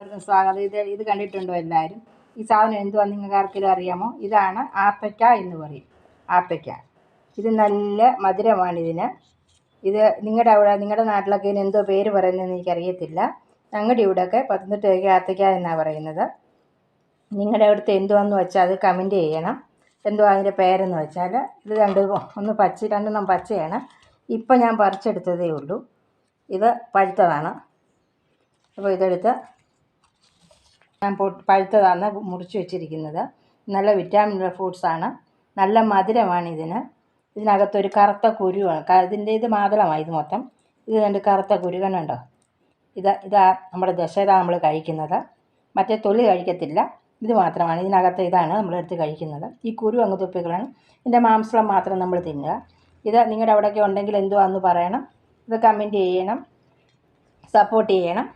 സ്വാഗതം. ഇത് ഇത് കണ്ടിട്ടുണ്ടോ എല്ലാവരും? ഈ സാധനം എന്തുവാ നിങ്ങൾക്ക് ആർക്കെങ്കിലും അറിയാമോ? ഇതാണ് ആത്തയ്ക്ക എന്ന് പറയും. ആത്തയ്ക്ക. ഇത് നല്ല മധുരമാണ് ഇതിന്. ഇത് നിങ്ങളുടെ അവിടെ നിങ്ങളുടെ നാട്ടിലൊക്കെ ഇതിന് എന്തോ പേര് പറയുന്നതെന്ന് എനിക്കറിയത്തില്ല. ഞങ്ങളുടെ ഇവിടെയൊക്കെ പത്തനംതിട്ട ആത്തയ്ക്ക എന്നാണ് പറയുന്നത്. നിങ്ങളുടെ അവിടുത്തെ എന്തുവാന്ന് വെച്ചാൽ അത് കമന്റ് ചെയ്യണം. എന്തോ അതിന്റെ പേരെന്ന് വെച്ചാൽ ഇത് രണ്ട് ഒന്ന് പച്ച രണ്ടെണ്ണം പച്ചയാണ്. ഇപ്പം ഞാൻ പറിച്ചെടുത്തതേ ഉള്ളൂ. ഇത് പഴുത്തതാണ്. അപ്പോൾ ഇതെടുത്ത് ഞാൻ പഴുത്തതാണ് മുറിച്ച് വെച്ചിരിക്കുന്നത്. നല്ല വിറ്റാമിനുള്ള ഫ്രൂട്ട്സാണ് നല്ല മധുരമാണ് ഇതിന് ഇതിനകത്തൊരു കറുത്ത കുരുവാണ്. ഇതിന്റെ ഇത് മാതളമാണ് ഇത് മൊത്തം. ഇത് രണ്ട് കറുത്ത കുരുകനുണ്ടോ ഇത് ഇതാ നമ്മുടെ ദശര നമ്മൾ കഴിക്കുന്നത്. മറ്റേ തൊലി കഴിക്കത്തില്ല. ഇത് മാത്രമാണ്. ഇതിനകത്ത് ഇതാണ് നമ്മളെടുത്ത് കഴിക്കുന്നത്. ഈ കുരു അങ്ങ് തുപ്പികളാണ് ഇതിന്റെ മാംസം മാത്രം നമ്മൾ തിന്നുക. ഇത് നിങ്ങളുടെ അവിടെയൊക്കെ ഉണ്ടെങ്കിൽ എന്തുവാന്ന് പറയണം. ഇത് കമന്റ് ചെയ്യണം. സപ്പോർട്ട് ചെയ്യണം.